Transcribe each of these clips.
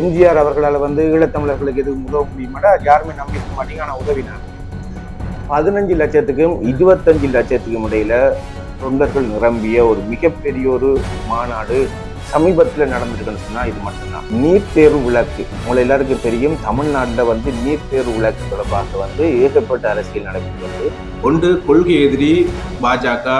எம்ஜிஆர் அவர்களால் வந்து ஈழத்தமிழர்களுக்கு எதுவும் உதவ முடியுமாடா? யாருமே நம்பிக்க மாட்டீங்க. ஆனால் உதவினார் பதினஞ்சு லட்சத்துக்கும் இருபத்தஞ்சு லட்சத்துக்கும் இடையில தொண்டர்கள் நிரம்பிய ஒரு மிகப்பெரிய ஒரு மாநாடு சமீபத்தில் நடந்திருக்குன்னு சொன்னால் இது மட்டும்தான். நீட் தேர்வு விளக்கு. உங்களை எல்லாருக்கும் தெரியும் தமிழ்நாட்டில் வந்து நீட் தேர்வு விளக்கு தொடர்பாக வந்து ஏகப்பட்ட அரசியல் நடைபெற்றது ஒன்று கொள்கை எதிரி பாஜக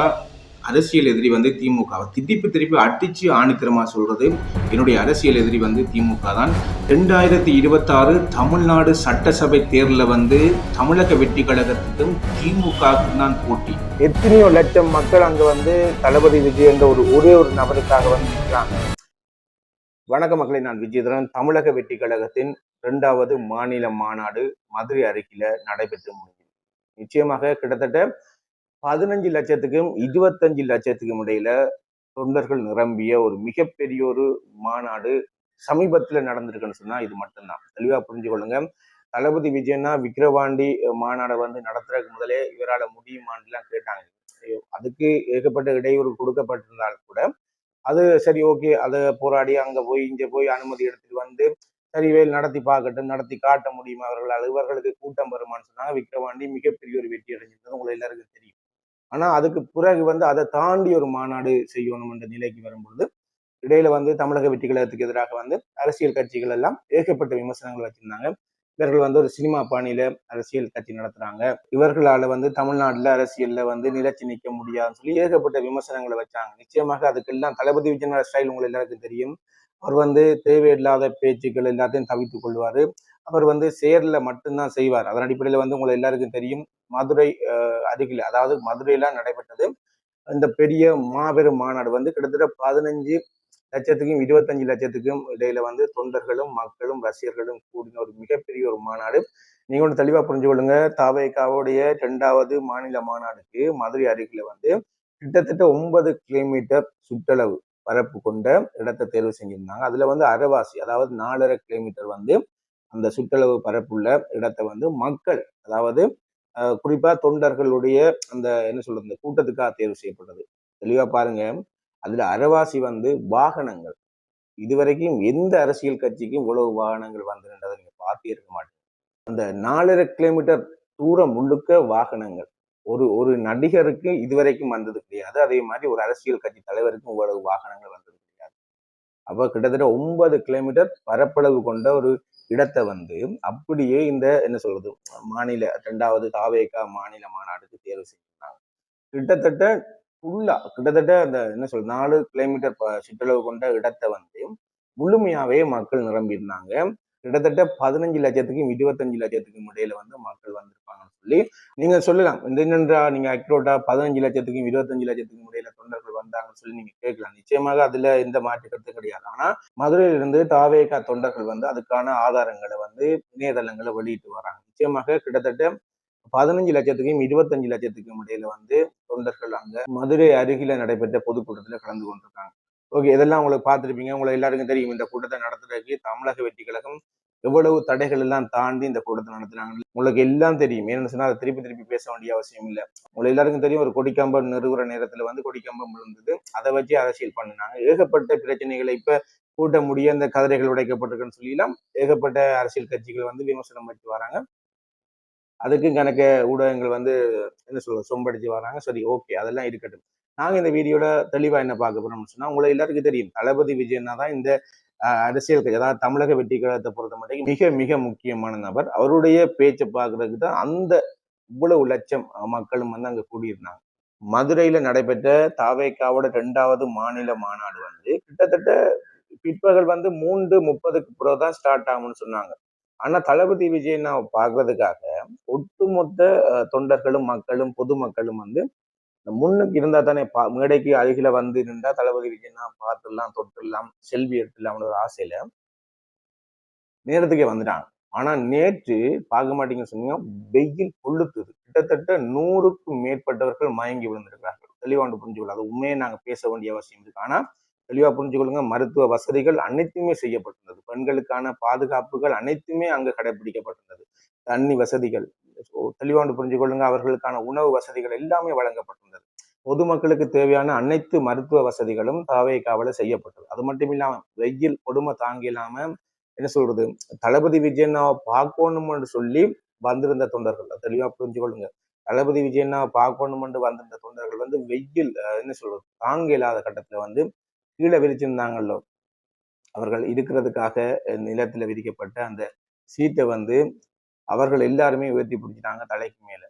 அரசியல் எதிரி வந்து திமுக. திருப்பி திருப்பி அடிச்சு ஆணித்தரமா சொல்றது என்னுடைய அரசியல் எதிரி வந்து திமுக தான். ரெண்டாயிரத்தி இருபத்தாறு தமிழ்நாடு சட்டசபை தேர்தலில் வந்து தமிழக வெற்றி கழகத்துக்கும் திமுக தான் போட்டி. எத்தனையோ லட்சம் மக்கள் அங்க வந்து தளபதி விஜய் என்ற ஒரு ஒரே ஒரு நபருக்காக வந்து வணக்க மக்களை நான் விஜயதரன். தமிழக வெற்றி கழகத்தின் இரண்டாவது மாநில மாநாடு மதுரை அருகில நடைபெற்று முடிஞ்சது நிச்சயமாக கிட்டத்தட்ட பதினஞ்சு லட்சத்துக்கும் இருபத்தஞ்சு லட்சத்துக்கும் இடையில தொண்டர்கள் நிரம்பிய ஒரு மிகப்பெரிய ஒரு மாநாடு சமீபத்தில் நடந்திருக்குன்னு சொன்னா இது மட்டும்தான். தெளிவா புரிஞ்சு கொள்ளுங்க. தளபதி விஜயனா விக்கிரவாண்டி மாநாடை வந்து நடத்துறதுக்கு முதலே இவரால் முடியுமான்லாம் கேட்டாங்க. ஐயோ, அதுக்கு ஏகப்பட்ட இடையூறு கொடுக்கப்பட்டிருந்தால் கூட அது சரி ஓகே அதை போராடி அங்கே போய் இங்கே போய் அனுமதி எடுத்துட்டு வந்து சரி வேல் நடத்தி பார்க்கட்டும் நடத்தி காட்ட முடியுமா அவர்களால்? இவர்களுக்கு கூட்டம் வருமான்னு சொன்னாங்க. விக்கிரவாண்டி மிகப்பெரிய ஒரு வெற்றி அடைஞ்சிருந்தது உங்களுக்கு எல்லாருக்கும் தெரியும். ஆனா அதுக்கு பிறகு வந்து அதை தாண்டி ஒரு மாநாடு செய்யணும் என்ற நிலைக்கு வரும்பொழுது இடையில வந்து தமிழக வெற்றி கழகத்துக்கு எதிராக வந்து அரசியல் கட்சிகள் எல்லாம் ஏகப்பட்ட விமர்சனங்கள் வச்சிருந்தாங்க. இவர்கள் வந்து ஒரு சினிமா பாணியில அரசியல் கட்சி நடத்துறாங்க. இவர்களால வந்து தமிழ்நாட்டுல அரசியல்ல வந்து நிலைச்சு நிற்க முடியாதுன்னு சொல்லி ஏகப்பட்ட விமர்சனங்களை வச்சாங்க. நிச்சயமாக அதுக்கெல்லாம் தளபதி விஜயநாத ஸ்டைல் உங்களுக்கு எல்லாருக்கும் தெரியும். அவர் வந்து தேவையில்லாத பேச்சுக்கள் எல்லாத்தையும் தவித்துக் கொள்வாரு. அவர் வந்து சேர்ல மட்டும்தான் செய்வார். அதன் அடிப்படையில் வந்து உங்களை எல்லாருக்கும் தெரியும். மதுரை அருகில் அதாவது மதுரையில நடைபெற்றது. இந்த பெரிய மாபெரும் மாநாடு வந்து கிட்டத்தட்ட பதினஞ்சு லட்சத்துக்கும் இருபத்தஞ்சு லட்சத்துக்கும் இடையில வந்து தொண்டர்களும் மக்களும் ரசிகர்களும் கூடின ஒரு மிகப்பெரிய ஒரு மாநாடு. நீங்க ஒன்று தெளிவா புரிஞ்சு கொள்ளுங்க. தாவேக்காவுடைய இரண்டாவது மாநில மாநாடுக்கு மதுரை அருகில வந்து கிட்டத்தட்ட ஒன்பது கிலோமீட்டர் சுற்றளவு பரப்பு கொண்ட இடத்தை தேர்வு செஞ்சிருந்தாங்க. அதுல வந்து அரைவாசி அதாவது நாலரை கிலோமீட்டர் வந்து அந்த சுற்றளவு பரப்புள்ள இடத்தை வந்து மக்கள் அதாவது குறிப்பாக தொண்டர்களுடைய அந்த என்ன சொல்றது இந்த கூட்டத்துக்காக தேர்வு செய்யப்பட்டது. தெளிவா பாருங்க. அதில் அரைவாசி வந்து வாகனங்கள். இதுவரைக்கும் எந்த அரசியல் கட்சிக்கும் இவ்வளவு வாகனங்கள் வந்திருந்ததை நீங்கள் பார்த்தே இருக்க மாட்டீங்க. அந்த நாலரை கிலோமீட்டர் தூரம் முழுக்க வாகனங்கள். ஒரு ஒரு நடிகருக்கு இதுவரைக்கும் வந்தது கிடையாது. அதே மாதிரி ஒரு அரசியல் கட்சி தலைவருக்கும் இவ்வளவு வாகனங்கள் வந்தது கிடையாது. அப்போ கிட்டத்தட்ட ஒன்பது கிலோமீட்டர் பரப்பளவு கொண்ட ஒரு இடத்தை வந்து அப்படியே இந்த என்ன சொல்றது மாநில ரெண்டாவது தாவேகா மாநில மாநாடுக்கு தேர்வு செஞ்சிருந்தாங்க. கிட்டத்தட்ட ஃபுல்லா கிட்டத்தட்ட அந்த என்ன சொல்றது நாலு கிலோமீட்டர் சுற்றளவு கொண்ட இடத்தை வந்து முழுமையாவே மக்கள் நிரம்பியிருந்தாங்க. கிட்டத்தட்ட பதினஞ்சு லட்சத்துக்கும் இருபத்தஞ்சு லட்சத்துக்கும் இடையில வந்து மக்கள் வந்திருப்பாங்கன்னு சொல்லி நீங்க சொல்லலாம். இந்த என்னென்றா நீங்க அக்ரோட்டா பதினஞ்சு லட்சத்துக்கும் இருபத்தஞ்சு லட்சத்துக்கும் இடையில தொண்டர்கள் இருந்தாங்கன்னு சொல்லி நீங்க கேட்கலாம். நிச்சயமாக அதுல எந்த மாற்று கருத்து கிடையாது. ஆனா மதுரையிலிருந்து தாவேகா தொண்டர்கள் வந்து அதுக்கான ஆதாரங்களை வந்து இணையதளங்களை வெளியிட்டு வராங்க. நிச்சயமாக கிட்டத்தட்ட பதினஞ்சு லட்சத்துக்கும் இருபத்தஞ்சு லட்சத்துக்கும் இடையில வந்து தொண்டர்கள் அங்க மதுரை அருகில நடைபெற்ற பொதுக்கூட்டத்துல கலந்து கொண்டிருக்காங்க. ஓகே இதெல்லாம் உங்களுக்கு பார்த்திருப்பீங்க. உங்களுக்கு எல்லாருக்கும் தெரியும். இந்த கூட்டத்தை நடத்துறதுக்கு தமிழக வெற்றி கழகம் எவ்வளவு தடைகள் எல்லாம் தாண்டி இந்த கூட்டத்தை நடத்துறாங்க உங்களுக்கு எல்லாம் தெரியும். ஏன்னு சொன்னா அதை திருப்பி திருப்பி பேச வேண்டிய அவசியம் இல்லை. உங்களுக்கு எல்லாருக்கும் தெரியும் ஒரு கொடிக்கம்பம் நிறுவுற நேரத்துல வந்து கொடிக்கம்பம் விழுந்தது அதை வச்சு அரசியல் பண்ணினாங்க. ஏகப்பட்ட பிரச்சனைகளை இப்ப கூட்ட முடிய இந்த கதிரைகள் உடைக்கப்பட்டிருக்குன்னு சொல்லிலாம் ஏகப்பட்ட அரசியல் கட்சிகள் வந்து விமர்சனம் வச்சு வராங்க. அதுக்கு கணக்க ஊடகங்கள் வந்து என்ன சொல்ல சொம்படிச்சு வராங்க. சரி ஓகே அதெல்லாம் இருக்கட்டும். நாங்க இந்த வீடியோட தெளிவா என்ன பார்க்க போறோம்னு சொன்னா உங்களை எல்லாருக்கும் தெரியும். தளபதி விஜயன்னா தான் இந்த அரசியல் அதாவது தமிழக வெற்றி கழகத்தை பொறுத்த மட்டும் மிக மிக முக்கியமான நபர். அவருடைய பேச்சை பார்க்கறதுக்கு தான் அந்த இவ்வளவு லட்சம் மக்களும் வந்து அங்கே கூடியிருந்தாங்க. மதுரையில நடைபெற்ற தாவேக்காவோட ரெண்டாவது மாநில மாநாடு வந்து கிட்டத்தட்ட பிற்பகல் வந்து மூன்று முப்பதுக்கு பிறகு தான் ஸ்டார்ட் ஆகும்னு சொன்னாங்க. ஆனா தளபதி விஜய் நான் பார்க்கறதுக்காக ஒட்டுமொத்த தொண்டர்களும் மக்களும் பொதுமக்களும் வந்து இந்த முன்னுக்கு இருந்தா தானே பா- மேடைக்கு அருகில வந்து நின்றா தளபதி விஜயனா பார்த்துடலாம் தொட்டுடலாம் செல்வி எடுத்துடலாம்னு ஒரு ஆசையில நேரத்துக்கே வந்துட்டாங்க. ஆனா நேற்று பார்க்க மாட்டீங்கன்னு சொன்னீங்க வெயில் கொளுத்துது. கிட்டத்தட்ட நூறுக்கும் மேற்பட்டவர்கள் மயங்கி விழுந்திருக்கிறார்கள். தெளிவாண்டு புரிஞ்சுக்கொள்ள அது உண்மையை நாங்க பேச வேண்டிய அவசியம் இருக்கு. ஆனா தெளிவாக புரிஞ்சுக்கொள்ளுங்க மருத்துவ வசதிகள் அனைத்துமே செய்யப்பட்டிருந்தது. பெண்களுக்கான பாதுகாப்புகள் அனைத்துமே அங்கு கடைபிடிக்கப்பட்டிருந்தது தண்ணி வசதிகள் தெளிவாண்டு புரிஞ்சுக்கொள்ளுங்க அவர்களுக்கான உணவு வசதிகள் எல்லாமே வழங்கப்பட்டிருந்தது. பொதுமக்களுக்கு தேவையான அனைத்து மருத்துவ வசதிகளும் தாவேக்காவில செய்யப்பட்டது. அது மட்டும் இல்லாம வெயில் கொடுமை தாங்க இல்லாம என்ன சொல்றது தளபதி விஜயண்ணாவை பார்க்கணும்னு சொல்லி வந்திருந்த தொண்டர்கள். தெளிவாக தெளிவா புரிஞ்சு கொள்ளுங்க. தளபதி விஜயண்ணாவை பார்க்கணும்னு வந்திருந்த தொண்டர்கள் வந்து வெயில் என்ன சொல்றது தாங்க இல்லாத கட்டத்துல வந்து கீழே விரிச்சிருந்தாங்கல்லோ அவர்கள் இருக்கிறதுக்காக நிலத்தில் நிலத்துல விரிக்கப்பட்ட அந்த சீட்டை வந்து அவர்கள் எல்லாருமே உயர்த்தி பிடிச்சிட்டாங்க தலைக்கு மேல.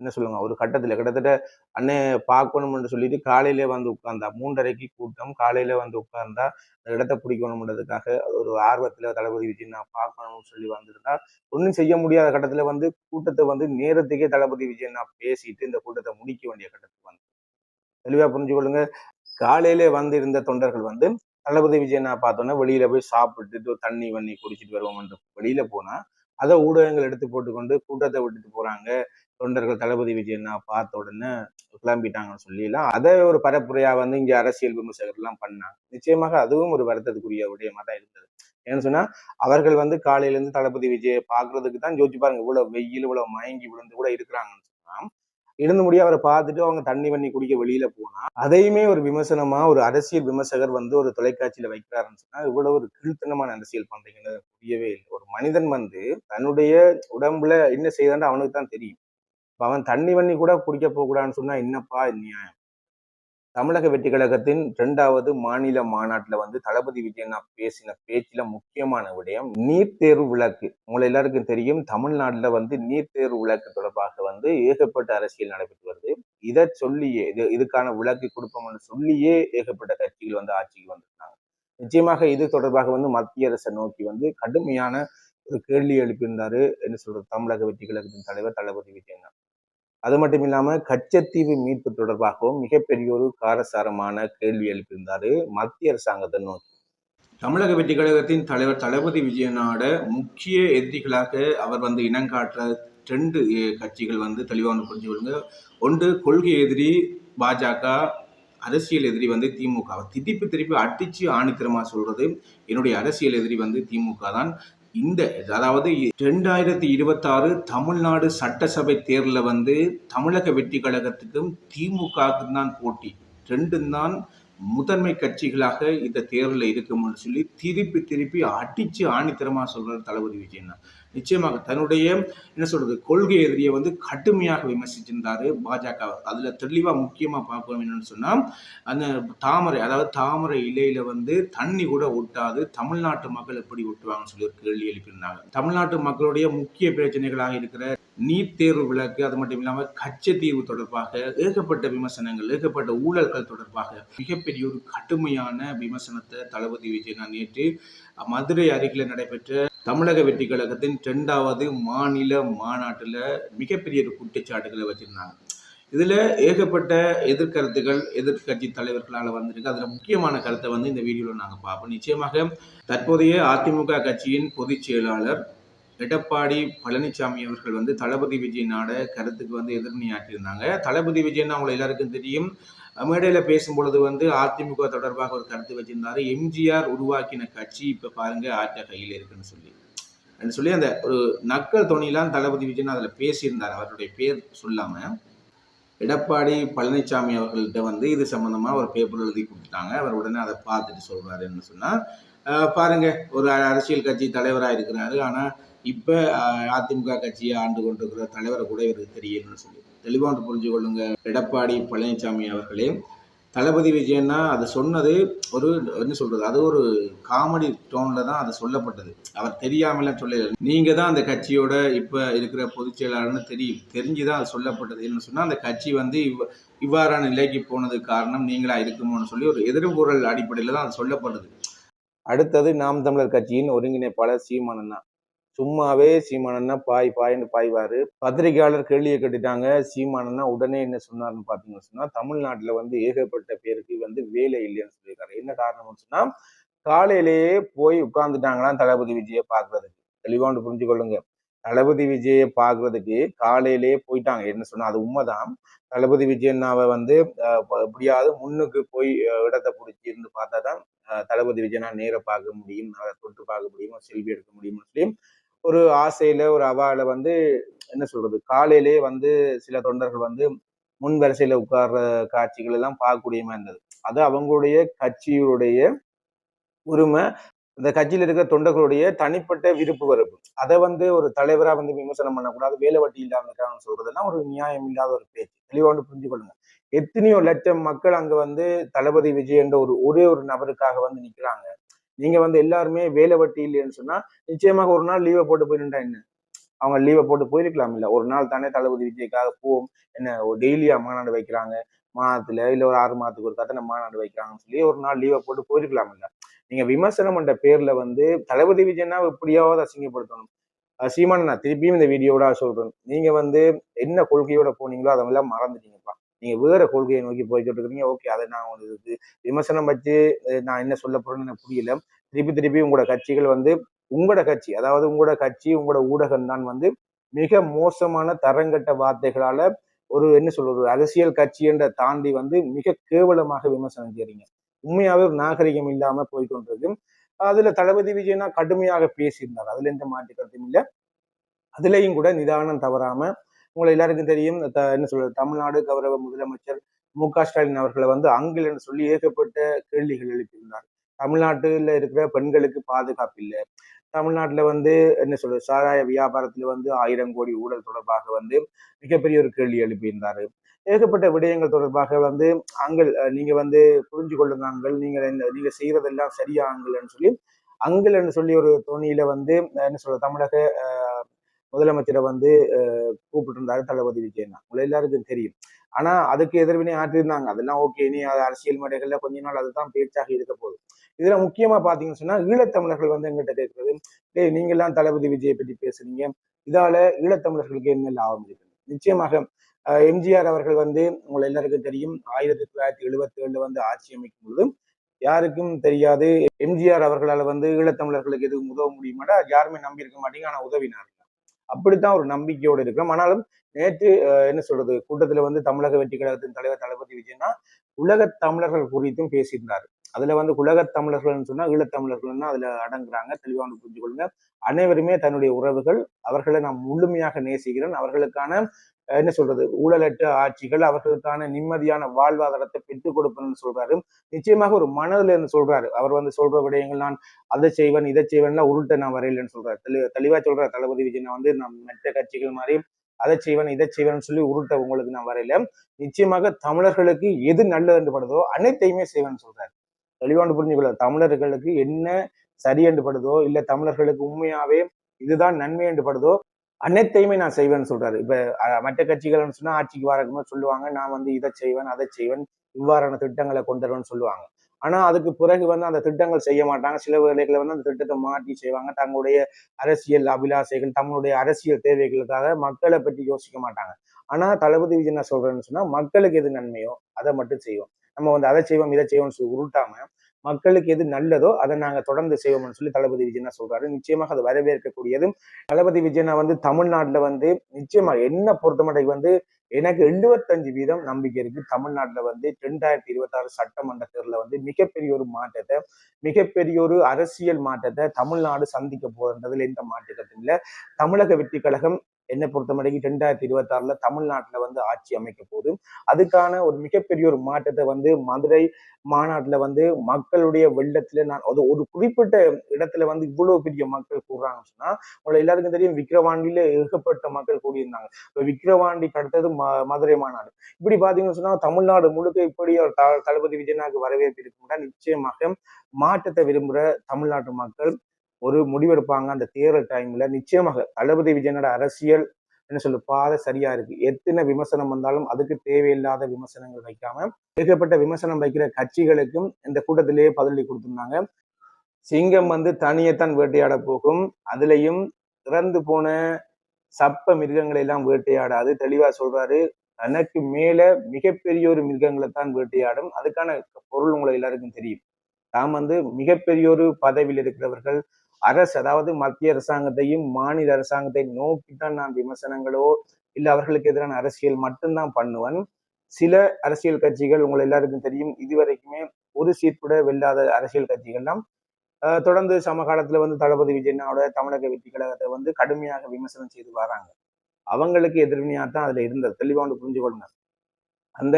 என்ன சொல்லுங்க? ஒரு கட்டத்துல கிட்டத்தட்ட அண்ணே பார்க்கணும்னு சொல்லிட்டு காலையில வந்து உட்கார்ந்தா மூன்றரைக்கு கூட்டம் காலையில வந்து உட்கார்ந்தா அந்த இடத்த பிடிக்கணும்ன்றதுக்காக ஒரு ஆர்வத்துல தளபதி விஜய் நான் பார்க்கணும்னு சொல்லி வந்திருந்தா ஒன்றும் செய்ய முடியாத கட்டத்துல வந்து கூட்டத்தை வந்து நேரத்துக்கே தளபதி விஜய் நான் பேசிட்டு இந்த கூட்டத்தை முடிக்க வேண்டிய கட்டத்துக்கு வந்து தெளிவா புரிஞ்சு கொள்ளுங்க காலையில வந்து இருந்த தொண்டர்கள் வந்து தளபதி விஜய் நான் பார்த்தோன்னா வெளியில போய் சாப்பிட்டுட்டு தண்ணி வண்ணி குடிச்சிட்டு வருவோம் என்று வெளியில போனா அதை ஊடகங்கள் எடுத்து போட்டுக்கொண்டு கூட்டத்தை விட்டுட்டு போறாங்க. தொண்டர்கள் தளபதி விஜய் பார்த்த உடனே கிளம்பிட்டாங்கன்னு சொல்லிலாம் அதை ஒரு பரப்புரையா வந்து இங்க அரசியல் விமர்சகர் எல்லாம் பண்ணாங்க. நிச்சயமாக அதுவும் ஒரு வருத்தத்துக்குரிய விடயமா தான் இருந்தது. ஏன்னு சொன்னா அவர்கள் வந்து காலையில இருந்து தளபதி விஜயை பாக்குறதுக்கு தான் யோசிச்சு பாருங்க இவ்வளவு வெயில் இவ்வளவு மயங்கி விழுந்து கூட இருக்கிறாங்கன்னு சொன்னா இருந்து முடிய அவரை பார்த்துட்டு அவங்க தண்ணி பண்ணி குடிக்க வெளியில போனா அதையுமே ஒரு விமர்சனமா ஒரு அரசியல் விமர்சகர் வந்து ஒரு தொலைக்காட்சியில வைக்கிறாருன்னு சொன்னா இவ்வளவு ஒரு கீழ்த்தனமான அரசியல் பண்றீங்கன்னு புரியவே இல்லை. ஒரு மனிதன் வந்து தன்னுடைய உடம்புல என்ன செய்யறான்னு அவனுக்கு தான் தெரியும் அவன் தண்ணி வண்ணி கூட குடிக்க போகக்கூடாதுன்னு சொன்னா என்னப்பா நியாயம்? தமிழக வெற்றி கழகத்தின் இரண்டாவது மாநில மாநாட்டில் வந்து தளபதி விஜயண்ணா பேசின பேச்சில் முக்கியமான விடயம் நீட் தேர்வு விளக்கு. உங்களை எல்லாருக்கும் தெரியும் தமிழ்நாட்டில் வந்து நீட் தேர்வு விளக்கு தொடர்பாக வந்து ஏகப்பட்ட அரசியல் நடைபெற்று வருது. இதை சொல்லியே இது இதுக்கான விளக்கு கொடுப்போம்னு சொல்லியே ஏகப்பட்ட கட்சிகள் வந்து ஆட்சிக்கு வந்திருக்காங்க. நிச்சயமாக இது தொடர்பாக வந்து மத்திய அரசை நோக்கி வந்து கடுமையான ஒரு கேள்வி எழுப்பியிருந்தாரு என்ன சொல்றது தமிழக வெற்றி கழகத்தின் தலைவர் தளபதி விஜயண்ணா அது மட்டும் இல்லாமல் கச்சத்தீவு மீட்பு தொடர்பாகவும் மிகப்பெரிய ஒரு காரசாரமான கேள்வி எழுப்பியிருந்தாரு மத்திய அரசாங்கத்தை நோக்கி. தமிழக வெற்றி கழகத்தின் தலைவர் தளபதி விஜயனோட முக்கிய எதிரிகளாக அவர் வந்து இனங்காற்ற ரெண்டு கட்சிகள் வந்து தெளிவாக புரிஞ்சு கொள்ளுங்க. ஒன்று கொள்கை எதிரி பாஜக அரசியல் எதிரி வந்து திமுக. திருப்பி திருப்பி அடிச்சு ஆணித்தரமா சொல்றது என்னுடைய அரசியல் எதிரி வந்து திமுக தான். இந்த அதாவது ரெண்டாயிரத்தி இருபத்தாறு தமிழ்நாடு சட்டசபை தேர்தலில் வந்து தமிழக வெற்றி கழகத்துக்கும் திமுகவுக்கும் தான் போட்டி. ரெண்டும் தான் முதன்மை கட்சிகளாக இந்த தேர்தலில் இருக்கும்னு சொல்லி திருப்பி திருப்பி அடிச்சு ஆணித்தரமாக சொல்கிறார் தளபதி விஜயன் நிச்சயமாக தன்னுடைய என்ன சொல்கிறது கொள்கை எதிரியை வந்து கடுமையாக விமர்சிச்சிருந்தார் பாஜக. அதில் தெளிவாக முக்கியமாக பார்க்கணும் என்னன்னு சொன்னால் அந்த தாமரை அதாவது தாமரை இலையில் வந்து தண்ணி கூட ஒட்டாது தமிழ்நாட்டு மக்கள் எப்படி ஒட்டுவாங்கன்னு சொல்லி ஒரு கேள்வி எழுப்பியிருந்தாங்க. தமிழ்நாட்டு மக்களுடைய முக்கிய பிரச்சனைகளாக இருக்கிற நீட் தேர்வு விளக்கு அது மட்டும் இல்லாமல் கச்சத்தீவு தொடர்பாக ஏகப்பட்ட விமர்சனங்கள் ஏகப்பட்ட ஊழல்கள் தொடர்பாக மிகப்பெரிய ஒரு கடுமையான விமர்சனத்தை தளபதி விஜய் நான் நேற்று மதுரை அருகில் நடைபெற்ற தமிழக வெற்றி கழகத்தின் இரண்டாவது மாநில மாநாட்டில் மிகப்பெரிய ஒரு குற்றச்சாட்டுகளை வச்சிருந்தாங்க. இதில் ஏகப்பட்ட எதிர்கருத்துகள் எதிர்க்கட்சி தலைவர்களால் வந்திருக்கு. அதில் முக்கியமான கருத்தை வந்து இந்த வீடியோவில் நாங்கள் பார்ப்போம். நிச்சயமாக தற்போதைய அதிமுக கட்சியின் பொதுச் செயலாளர் எடப்பாடி பழனிசாமி அவர்கள் வந்து தளபதி விஜயனோட கருத்துக்கு வந்து எதிர்நியாற்றியிருந்தாங்க தளபதி விஜயன் அவங்களை எல்லாருக்கும் தெரியும். மேடையில் பேசும்பொழுது வந்து அதிமுக தொடர்பாக ஒரு கருத்து வச்சிருந்தாரு. எம்ஜிஆர் உருவாக்கின கட்சி இப்போ பாருங்க ஆட்ட கையில் இருக்குன்னு சொல்லி. அப்படின்னு சொல்லி அந்த ஒரு நக்கல் துணிலாம் தளபதி விஜயன் அதில் பேசியிருந்தார். அவருடைய பேர் சொல்லாமல் எடப்பாடி பழனிசாமி அவர்கள்ட்ட வந்து இது சம்மந்தமாக ஒரு பேப்பர் எழுதி கொடுத்துட்டாங்க. அவர் உடனே அதை பார்த்துட்டு சொல்கிறாருன்னு சொன்னால் பாருங்க ஒரு அரசியல் கட்சி தலைவராக இருக்கிறாரு. ஆனால் இப்ப அதிமுக கட்சியை ஆண்டு கொண்டிருக்கிற தலைவரை கூட இவருக்கு தெரியலன்னு சொல்லி தெளிவாக புரிஞ்சு கொள்ளுங்க. எடப்பாடி பழனிசாமி அவர்களே. தளபதி விஜயன்னா அது சொன்னது ஒரு என்ன சொல்றது அது ஒரு காமெடி டோன்ல தான் அது சொல்லப்பட்டது. அவர் தெரியாமலாம் சொல்லல. நீங்க தான் அந்த கட்சியோட இப்ப இருக்கிற பொதுச் செயலாளர்னு தெரியும். தெரிஞ்சுதான் அது சொல்லப்பட்டது. என்ன சொன்னா அந்த கட்சி வந்து இவ் இவ்வாறான நிலைக்கு போனதுக்கு காரணம் நீங்களா இருக்குமோன்னு சொல்லி ஒரு எதிர்குரல் அடிப்படையில தான் அது சொல்லப்படுது அடுத்தது நாம் தமிழர் கட்சியின் ஒருங்கிணைப்பாளர் சீமானண்ணா சும்மாவே சீமானன்னா பாய் பாயின்னு பாய்வாரு. பத்திரிகையாளர் கேள்வியை கேட்டுட்டாங்க. சீமானன்னா உடனே என்ன சொன்னார்னு பார்த்தீங்கன்னு சொன்னா தமிழ்நாட்டில் வந்து ஏகப்பட்ட பேருக்கு வந்து வேலை இல்லைன்னு சொல்லியிருக்காரு. என்ன காரணம்னு சொன்னா காலையிலேயே போய் உட்கார்ந்துட்டாங்களாம் தளபதி விஜயை பாக்குறதுக்கு தெளிவாண்டு புரிஞ்சு கொள்ளுங்க. தளபதி விஜயை பார்க்கறதுக்கு காலையிலேயே போயிட்டாங்க. என்ன சொன்னால் அது உண்மைதான். தளபதி விஜயன்னாவை வந்து எப்படியாவது முன்னுக்கு போய் இடத்தை பிடிச்சி இருந்து பார்த்தா தான் தளபதி விஜயனா நேர பார்க்க முடியும் அவரை தொட்டு பார்க்க முடியும் செல்வி எடுக்க முடியும்னு சொல்லி ஒரு ஆசையில ஒரு அவால வந்து என்ன சொல்றது? காலையிலேயே வந்து சில தொண்டர்கள் வந்து முன் வரிசையில உட்கார்ற காட்சிகள் எல்லாம் பார்க்கக்கூடியமா இருந்தது. அது அவங்களுடைய கட்சியுடைய உரிமை. இந்த கட்சியில் இருக்கிற தொண்டர்களுடைய தனிப்பட்ட விருப்பு வெறுப்பு. அதை வந்து ஒரு தலைவராக வந்து விமர்சனம் பண்ணக்கூடாது. வேலை வட்டி இல்லாமல் இருக்காங்கன்னு சொல்றதெல்லாம் ஒரு நியாயம் இல்லாத ஒரு பேச்சு. தெளிவாண்டு புரிஞ்சு கொள்ளுங்க. எத்தனையோ லட்சம் மக்கள் அங்க வந்து தளபதி விஜய் என்ற ஒரு ஒரே ஒரு நபருக்காக வந்து நிக்கிறாங்க. நீங்க வந்து எல்லாருமே வேலை வட்டி இல்லைன்னு சொன்னா நிச்சயமாக ஒரு நாள் லீவை போட்டு போயிருந்தா என்ன? அவங்க லீவை போட்டு போயிருக்கலாம் இல்ல ஒரு நாள் தானே தளபதி விஜய்க்காக போவோம். என்ன டெய்லியா மாநாடு வைக்கிறாங்க. மாதத்துல இல்ல ஒரு ஆறு மாதத்துக்கு ஒரு கத்தனை மாநாடு வைக்கிறாங்கன்னு சொல்லி ஒரு நாள் லீவை போட்டு போயிருக்கலாம் இல்ல நீங்க விமர்சனம் என்ற பேர்ல வந்து தளபதி விஜய்னா எப்படியாவது அசிங்கப்படுத்தணும். சீமான நான் திருப்பியும் இந்த வீடியோட சொல்றேன். நீங்க வந்து என்ன கொள்கையோட போனீங்களோ அதெல்லாம் மறந்துட்டீங்கப்பா. நீங்கள் வேறு கொள்கையை நோக்கி போய்கிட்டு இருக்கீங்க ஓகே அதை நான் உங்களுக்கு விமர்சனம் வச்சு நான் என்ன சொல்ல போறேன்னு எனக்கு புரியல. திருப்பி திருப்பி உங்களோட கட்சிகள் வந்து உங்களோட கட்சி அதாவது உங்களோட கட்சி உங்களோட ஊடகம் தான் வந்து மிக மோசமான தரங்கட்ட வார்த்தைகளால ஒரு என்ன சொல்றது அரசியல் கட்சி என்ற தாண்டி வந்து மிக கேவலமாக விமர்சனம் செய்றீங்க. உண்மையாவே ஒரு நாகரிகம் இல்லாம போய்கொண்டிருக்கு அதுல தளபதி விஜயனா கடுமையாக பேசியிருந்தார். அதுல எந்த மாற்று கருத்தும் இல்லை. அதுலயும் கூட நிதானம் தவறாம உங்களை எல்லாருக்கும் தெரியும். த- என்ன சொல்றது தமிழ்நாடு கௌரவ முதலமைச்சர் மு க ஸ்டாலின் அவர்களை வந்து ஆங்கிலன்னு சொல்லி ஏகப்பட்ட கேள்விகள் எழுப்பியிருந்தார். தமிழ்நாட்டில் இருக்கிற பெண்களுக்கு பாதுகாப்பு இல்லை. தமிழ்நாட்டில் வந்து என்ன சொல்றது சாராய வியாபாரத்தில் வந்து ஆயிரம் கோடி ஊழல் தொடர்பாக வந்து மிகப்பெரிய ஒரு கேள்வி எழுப்பியிருந்தாரு. ஏகப்பட்ட விடயங்கள் தொடர்பாக வந்து ஆங்கள் நீங்கள் நீங்க வந்து புரிஞ்சு கொள்ளுங்கள் நீங்கள் நீங்க இந்த நீங்கள் செய்கிறதெல்லாம் சரியா ஆங்கல்னு சொல்லி அங்கல்னு சொல்லி ஒரு துணியில வந்து என்ன சொல்ற தமிழக முதலமைச்சரை வந்து கூப்பிட்டு தளபதி விஜயன். உங்களை எல்லாருக்கும் தெரியும். ஆனா அதுக்கு எதிர்வினை ஆற்றிருந்தாங்க அதெல்லாம் ஓகே. இனி அது அரசியல் மேடைகள்ல கொஞ்ச நாள் அதுதான் பேச்சாக இருக்க போகுது. இதுல முக்கியமா பாத்தீங்கன்னு சொன்னா ஈழத்தமிழர்கள் வந்து எங்கிட்ட கேட்கறது டேய் நீங்க எல்லாம் தளபதி விஜயை பற்றி பேசுறீங்க இதால ஈழத்தமிழர்களுக்கு என்ன லாபம் இருக்குது? நிச்சயமாக எம்ஜிஆர் அவர்கள் வந்து உங்களை எல்லாருக்கும் தெரியும். ஆயிரத்தி தொள்ளாயிரத்தி எழுபத்தி ஏழுல வந்து ஆட்சி அமைக்கும் பொழுது யாருக்கும் தெரியாது. எம்ஜிஆர் அவர்களால வந்து ஈழத்தமிழர்களுக்கு எதுவும் உதவ முடியுமாடா? யாருமே நம்பியிருக்க மாட்டீங்க. ஆனா உதவினார். அப்படித்தான் ஒரு நம்பிக்கையோடு இருக்கிறோம். ஆனாலும் நேற்று என்ன சொல்றது கூட்டத்துல வந்து தமிழக வெற்றி கழகத்தின் தலைவர் தளபதி விஜயனா உலக தமிழர்கள் குறித்தும் பேசியிருந்தார். அதுல வந்து உலக தமிழர்கள்னு சொன்னா ஈழத்தமிழர்கள்னா அதுல அடங்குறாங்க. தெளிவான புரிஞ்சு கொள்ளுங்க அனைவருமே தன்னுடைய உறவுகள் அவர்களை நான் முழுமையாக நேசிக்கிறேன் அவர்களுக்கான என்ன சொல்றது ஊழலற்ற ஆட்சிகள் அவர்களுக்கான நிம்மதியான வாழ்வாதாரத்தை பெற்றுக் கொடுப்பேன்னு சொல்றாரு. நிச்சயமாக ஒரு மனதில் இருந்து சொல்றாரு. அவர் வந்து சொல்ற விடயங்கள் நான் அதை செய்வேன் இதை செய்வேன்லாம் உருட்ட நான் வரையிலன்னு சொல்றாரு. தெளி தெளிவா சொல்றாரு. தளபதி விஜய் நான் வந்து நான் மற்ற கட்சிகள் மாதிரி அதை செய்வேன் இதை செய்வேன் சொல்லி உருட்ட உங்களுக்கு நான் வரையில. நிச்சயமாக தமிழர்களுக்கு எது நல்லது என்று படுதோ அனைத்தையுமே செய்வேன்னு சொல்றாரு. தெளிவாண்டு புரிஞ்சுக்கொள்ள தமிழர்களுக்கு என்ன சரி என்று படுதோ இல்ல தமிழர்களுக்கு உண்மையாவே இதுதான் நன்மை என்று படுதோ அனைத்தையுமே நான் செய்வேன்னு சொல்றாரு. இப்ப மற்ற கட்சிகள்னு சொன்னா ஆட்சிக்கு வரக்கும்போது சொல்லுவாங்க நான் வந்து இதை செய்வேன் அதை செய்வேன் இவ்வாறான திட்டங்களை கொண்டு வருவேன்னு சொல்லுவாங்க. ஆனா அதுக்கு பிறகு வந்து அந்த திட்டங்கள் செய்ய மாட்டாங்க. சில வேலைகளை வந்து அந்த திட்டத்தை மாற்றி செய்வாங்க. தங்களுடைய அரசியல் அபிலாசைகள் தங்களுடைய அரசியல் தேவைகளுக்காக மக்களை பற்றி யோசிக்க மாட்டாங்க. ஆனா தளபதி விஜய் என்ன சொல்றேன்னு சொன்னா மக்களுக்கு எது நன்மையோ அதை மட்டும் செய்வோம். நம்ம வந்து அதை செய்வோம் இதை செய்வோம்னு சொல்லி உருட்டாம மக்களுக்கு எது நல்லதோ அதை நாங்கள் தொடர்ந்து செய்வோம்னு சொல்லி தளபதி விஜயனா சொல்றாரு. நிச்சயமாக அது வரவேற்கக்கூடியது தளபதி விஜயனா வந்து தமிழ்நாட்டில் வந்து நிச்சயமாக என்ன பொறுத்தமட்டைக்கு வந்து எனக்கு எழுபத்தஞ்சு வீதம் நம்பிக்கை இருக்கு. தமிழ்நாட்டில் வந்து ரெண்டாயிரத்தி இருபத்தாறு சட்டமன்ற தேர்தலில் வந்து மிகப்பெரிய ஒரு மாற்றத்தை மிகப்பெரிய ஒரு அரசியல் மாற்றத்தை தமிழ்நாடு சந்திக்க போகின்றதுல எந்த மாற்றத்தும் இல்லை. தமிழக வெற்றி கழகம் என்னை பொறுத்தமடைக்கு ரெண்டாயிரத்தி இருபத்தி ஆறுல தமிழ்நாட்டுல வந்து ஆட்சி அமைக்க போகுது அதுக்கான ஒரு மிகப்பெரிய ஒரு மாற்றத்தை வந்து மதுரை மாநாட்டுல வந்து மக்களுடைய வெள்ளத்துல நான் அது ஒரு குறிப்பிட்ட இடத்துல வந்து இவ்வளவு பெரிய மக்கள் கூடுறாங்கன்னு சொன்னா உங்களை எல்லாருக்கும் தெரியும் விக்கிரவாண்டியில ஏகப்பட்ட மக்கள் கூடியிருந்தாங்க. இப்போ விக்கிரவாண்டிக்கு அடுத்தது ம- மதுரை மாநாடு. இப்படி பாத்தீங்கன்னு சொன்னா தமிழ்நாடு முழுக்க இப்படி ஒரு த- தளபதி விஜயனாக்கு வரவேற்பு இருக்கும்னா நிச்சயமாக மாற்றத்தை விரும்புகிற தமிழ்நாட்டு மக்கள் ஒரு முடிவெடுப்பாங்க. அந்த தேர்தல் டைம்ல நிச்சயமாக தளபதி விஜயனோட அரசியல் என்ன சொல்லு பாதை சரியா இருக்கு. எத்தனை விமர்சனம் வந்தாலும் அதுக்கு தேவையில்லாத விமர்சனங்கள் வைக்காம ஏகப்பட்ட விமர்சனம் வைக்கிற கட்சிகளுக்கும் இந்த கூட்டத்திலேயே பதிலடி கொடுத்திருந்தாங்க. சிங்கம் வந்து தனியத்தான் வேட்டையாட போகும். அதுலயும் இறந்து போன சப்ப மிருகங்களை எல்லாம் வேட்டையாடாது. தெளிவா சொல்றாரு. தனக்கு மேல மிகப்பெரிய ஒரு மிருகங்களை தான் வேட்டையாடும். அதுக்கான பொருள் உங்களுக்கு எல்லாருக்கும் தெரியும். தாம் வந்து மிகப்பெரிய ஒரு பதவியில் இருக்கிறவர்கள். அரசு அதாவது மத்திய அரசாங்கத்தையும் மாநில அரசாங்கத்தை நோக்கித்தான் நான் விமர்சனங்களோ இல்லை அவர்களுக்கு எதிரான அரசியல் மட்டும்தான் பண்ணுவேன். சில அரசியல் கட்சிகள் உங்களை எல்லாருக்கும் தெரியும் இதுவரைக்குமே ஒரு சீட் கூட வெல்லாத அரசியல் கட்சிகள்லாம் தொடர்ந்து சமகாலத்துல வந்து தளபதி விஜயனாவோட தமிழக வெற்றி கழகத்தை வந்து கடுமையாக விமர்சனம் செய்து வராங்க. அவங்களுக்கு எதிர்வினையாக தான் அதுல இருந்தது. தெளிவாக ஒன்று புரிஞ்சு கொள்ளுங்க அந்த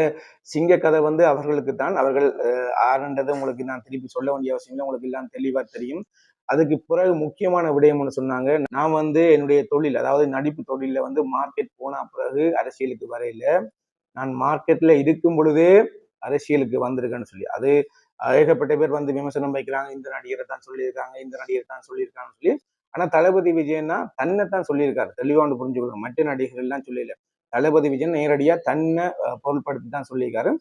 சிங்க கதை வந்து அவர்களுக்கு தான் அவர்கள் அஹ், ஆறுன்றதை உங்களுக்கு நான் திருப்பி சொல்ல வேண்டிய அவசியம் இல்லை. உங்களுக்கு எல்லாம் தெளிவாக தெரியும். அதுக்கு பிறகு முக்கியமான விடயம் ஒன்று சொன்னாங்க. நான் வந்து என்னுடைய தொழில் அதாவது நடிப்பு தொழிலில் வந்து மார்க்கெட் போன பிறகு அரசியலுக்கு வரையில நான் மார்க்கெட்டில் இருக்கும் பொழுதே அரசியலுக்கு வந்திருக்கேன்னு சொல்லி அது ஏகப்பட்ட பேர் வந்து விமர்சனம் வைக்கிறாங்க. இந்த நடிகரை தான் சொல்லியிருக்காங்க இந்த நடிகர் தான் சொல்லியிருக்காங்கன்னு சொல்லி. ஆனால் தளபதி விஜயன்னா தன்னை தான் சொல்லியிருக்காரு. தெளிவாண்டு புரிஞ்சுக்கணும். மற்ற நடிகர்கள் எல்லாம் சொல்லல. தளபதி விஜயன் நேரடியாக தன்னை பொருள்படுத்தி தான் சொல்லியிருக்காரு.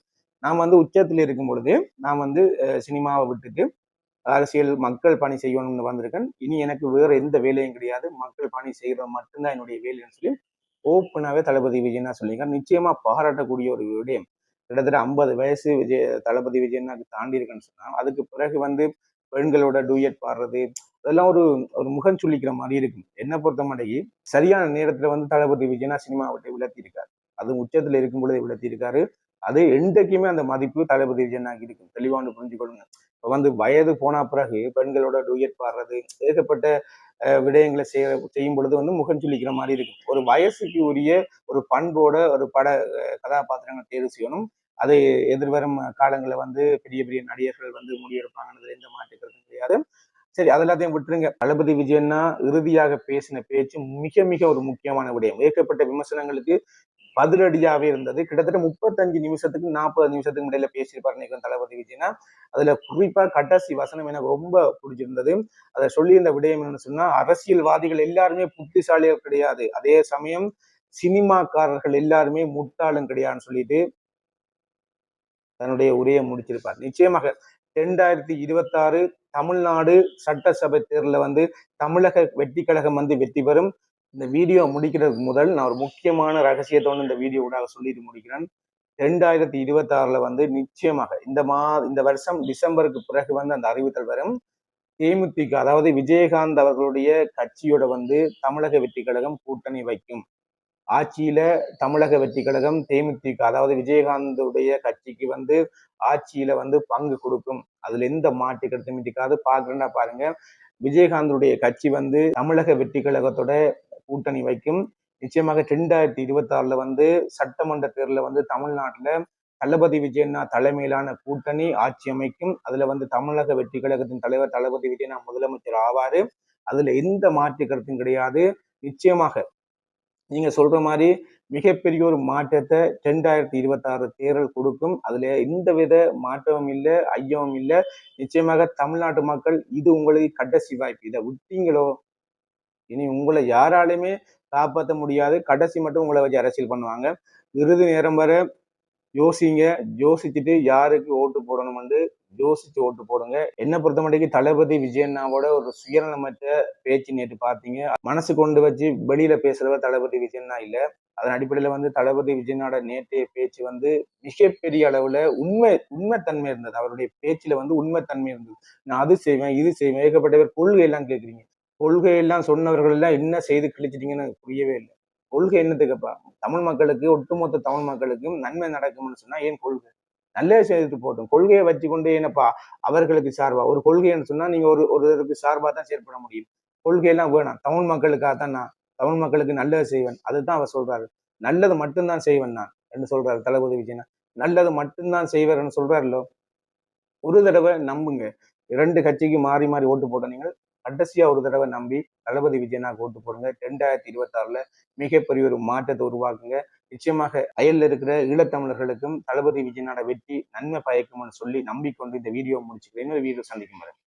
நான் வந்து உச்சத்தில் இருக்கும் பொழுது நான் வந்து சினிமாவை விட்டுட்டு அரசியல் மக்கள் பணி செய்யணும்னு வந்திருக்கேன். இனி எனக்கு வேற எந்த வேலையும் கிடையாது. மக்கள் பணி செய்யறது மட்டும்தான் என்னுடைய வேலைன்னு சொல்லி ஓப்பனாகவே தளபதி விஜயனா சொல்லியிருக்காரு. நிச்சயமா பாராட்டக்கூடிய ஒரு விடயம். கிட்டத்தட்ட ஐம்பது வயசு விஜய் தளபதி விஜயனாக்கு தாண்டி இருக்குன்னு சொன்னால் அதுக்கு பிறகு வந்து பெண்களோட டூயட் பாடுறது அதெல்லாம் ஒரு ஒரு முகம் சுளிக்கிற மாதிரி இருக்கும். என்னை பொறுத்த மாட்டேங்கி சரியான நேரத்தில் வந்து தளபதி விஜயனா சினிமா விட்டு விளத்தி இருக்காரு அது உச்சத்தில் இருக்கும் பொழுது விளத்தி இருக்காரு அது என்றைக்குமே அந்த மதிப்பு தளபதி விஜயனாக்கு இருக்கும். தெளிவான புரிஞ்சுக்கொள்ளுங்க. இப்போ வந்து வயது போன பிறகு பெண்களோட டூயட் பாடுறது ஏகப்பட்ட அஹ், விடயங்களை செய்ய செய்யும் பொழுது வந்து முகம் சுளிக்கிற மாதிரி இருக்கும். ஒரு வயசுக்கு உரிய ஒரு பண்போட ஒரு பட கதாபாத்திரங்கள் தேர்வு செய்யணும். அதை எதிர்வரும் காலங்களில் வந்து பெரிய பெரிய நடிகர்கள் வந்து முடிவெடுப்பாங்கன்றது எந்த மாற்று கிடையாது. சரி அது எல்லாத்தையும் விட்டுருங்க. தளபதி விஜயன்னா இறுதியாக பேசின பேச்சு மிக மிக ஒரு முக்கியமான விடயம். ஏற்கப்பட்ட விமர்சனங்களுக்கு பதிலடியாவே இருந்தது. கிட்டத்தட்ட முப்பத்தஞ்சு நிமிஷத்துக்கு நாற்பது நிமிஷத்துக்கு இடையில பேசியிருப்பாரு நினைக்கும் தளபதி விஜய்னா. அதுல குறிப்பா கடைசி வசனம் எனக்கு ரொம்ப பிடிச்சிருந்தது. அதை சொல்லியிருந்த விடயம் என்னன்னு சொன்னா அரசியல்வாதிகள் எல்லாருமே புத்திசாலியாக கிடையாது. அதே சமயம் சினிமாக்காரர்கள் எல்லாருமே முட்டாளும் கிடையாதுன்னு சொல்லிட்டு தன்னுடைய உரையை முடிச்சிருப்பார். நிச்சயமாக ரெண்டாயிரத்தி இருபத்தாறு தமிழ்நாடு சட்டசபை தேர்தலில் வந்து தமிழக வெற்றி கழகம் வந்து வெற்றி பெறும். இந்த வீடியோ முடிக்கிறதுக்கு முதல் நான் ஒரு முக்கியமான ரகசியத்தோடு இந்த வீடியோ ஊடாக சொல்லிட்டு முடிக்கிறேன். ரெண்டாயிரத்தி இருபத்தாறுல வந்து நிச்சயமாக இந்த மா இந்த வருஷம் டிசம்பருக்கு பிறகு வந்து அந்த அறிவித்தல் வரும். தேமுதிக அதாவது விஜயகாந்த் அவர்களுடைய கட்சியோட வந்து தமிழக வெற்றி கழகம் கூட்டணி வைக்கும். ஆட்சியில தமிழக வெற்றி கழகம் தேமுதிக அதாவது விஜயகாந்துடைய கட்சிக்கு வந்து ஆட்சியில வந்து பங்கு கொடுக்கும். அதுல எந்த மாட்டு கருத்தும் இருக்காது பாக்குறேன்னா பாருங்க. விஜயகாந்துடைய கட்சி வந்து தமிழக வெற்றி கழகத்தோட கூட்டணி வைக்கும். நிச்சயமாக ரெண்டாயிரத்தி இருபத்தி ஆறுல வந்து சட்டமன்ற தேர்தலில் வந்து தமிழ்நாட்டில் தளபதி விஜயண்ணா தலைமையிலான கூட்டணி ஆட்சி அமைக்கும். அதுல வந்து தமிழக வெற்றி கழகத்தின் தலைவர் தளபதி விஜயண்ணா முதலமைச்சர் ஆவாரு. அதுல எந்த மாற்று கருத்தும் கிடையாது. நிச்சயமாக நீங்க சொல்ற மாதிரி மிகப்பெரிய ஒரு மாற்றத்தை ரெண்டாயிரத்தி இருபத்தி ஆறு தேர்தல் கொடுக்கும். அதுல எந்த வித மாற்றமும் இல்லை ஐயமும் இல்லை. நிச்சயமாக தமிழ்நாட்டு மக்கள் இது உங்களுக்கு கடைசி வாய்ப்பு. இதை விட்டீங்களோ இனி உங்களை யாராலையுமே காப்பாற்ற முடியாது. கடைசி மட்டும் உங்களை வச்சு அரசியல் பண்ணுவாங்க. இறுதி நேரம் வர யோசிங்க. யோசிச்சுட்டு யாருக்கு ஓட்டு போடணும்னு யோசிச்சு ஓட்டு போடுங்க. என்னை பொறுத்த மட்டும் தளபதி விஜயண்ணாவோட ஒரு சுயநலமற்ற பேச்சு நேற்று பார்த்தீங்க. மனசு கொண்டு வச்சு வெளியில பேசுறவர் தளபதி விஜயண்ணா இல்ல. அதன் அடிப்படையில வந்து தளபதி விஜயனோட நேற்றைய பேச்சு வந்து மிகப்பெரிய அளவுல உண்மை உண்மைத்தன்மை இருந்தது. அவருடைய பேச்சுல வந்து உண்மைத்தன்மை இருந்தது. நான் அது செய்வேன் இது செய்வேன். ஏகப்பட்ட பேர் கொள்கை எல்லாம் கேட்குறீங்க. கொள்கையெல்லாம் சொன்னவர்கள் எல்லாம் என்ன செய்து கிழிச்சிட்டிங்கன்னு புரியவே இல்லை. கொள்கை என்னத்துக்குப்பா? தமிழ் மக்களுக்கு ஒட்டுமொத்த தமிழ் மக்களுக்கும் நன்மை நடக்கும்னு சொன்னா ஏன் கொள்கை? நல்ல செய்துட்டு போட்டும் கொள்கையை வச்சுக்கொண்டு என்னப்பா அவர்களுக்கு சார்பா? ஒரு கொள்கைன்னு சொன்னா நீங்க ஒரு ஒருவருக்கு சார்பா தான் செயற்பட முடியும். கொள்கையெல்லாம் வேணாம். தமிழ் மக்களுக்காக தான் நான் தமிழ் மக்களுக்கு நல்லது செய்வேன். அதுதான் அவர் சொல்றாரு. நல்லது மட்டும்தான் செய்வேன் நான் என்று சொல்றாரு தளபதி விஜயனா. நல்லது மட்டும்தான் செய்வார்னு சொல்றாருல்லோ ஒரு தடவை நம்புங்க. இரண்டு கட்சிக்கு மாறி மாறி ஓட்டு போட்ட நீங்கள் கடைசியாக ஒரு தடவை நம்பி தளபதி விஜயனாக ஓட்டு போடுங்க. ரெண்டாயிரத்தி இருபத்தாறுல மிகப்பெரிய ஒரு மாற்றத்தை உருவாக்குங்க. நிச்சயமாக அயல்ல இருக்கிற ஈழத்தமிழர்களுக்கும் தளபதி விஜயனோட வெற்றி நன்மை பயக்கும்னு சொல்லி நம்பிக்கொண்டு இந்த வீடியோ முடிச்சுக்கிறேன். இன்னொரு வீடியோ சந்திக்கும் வரேன்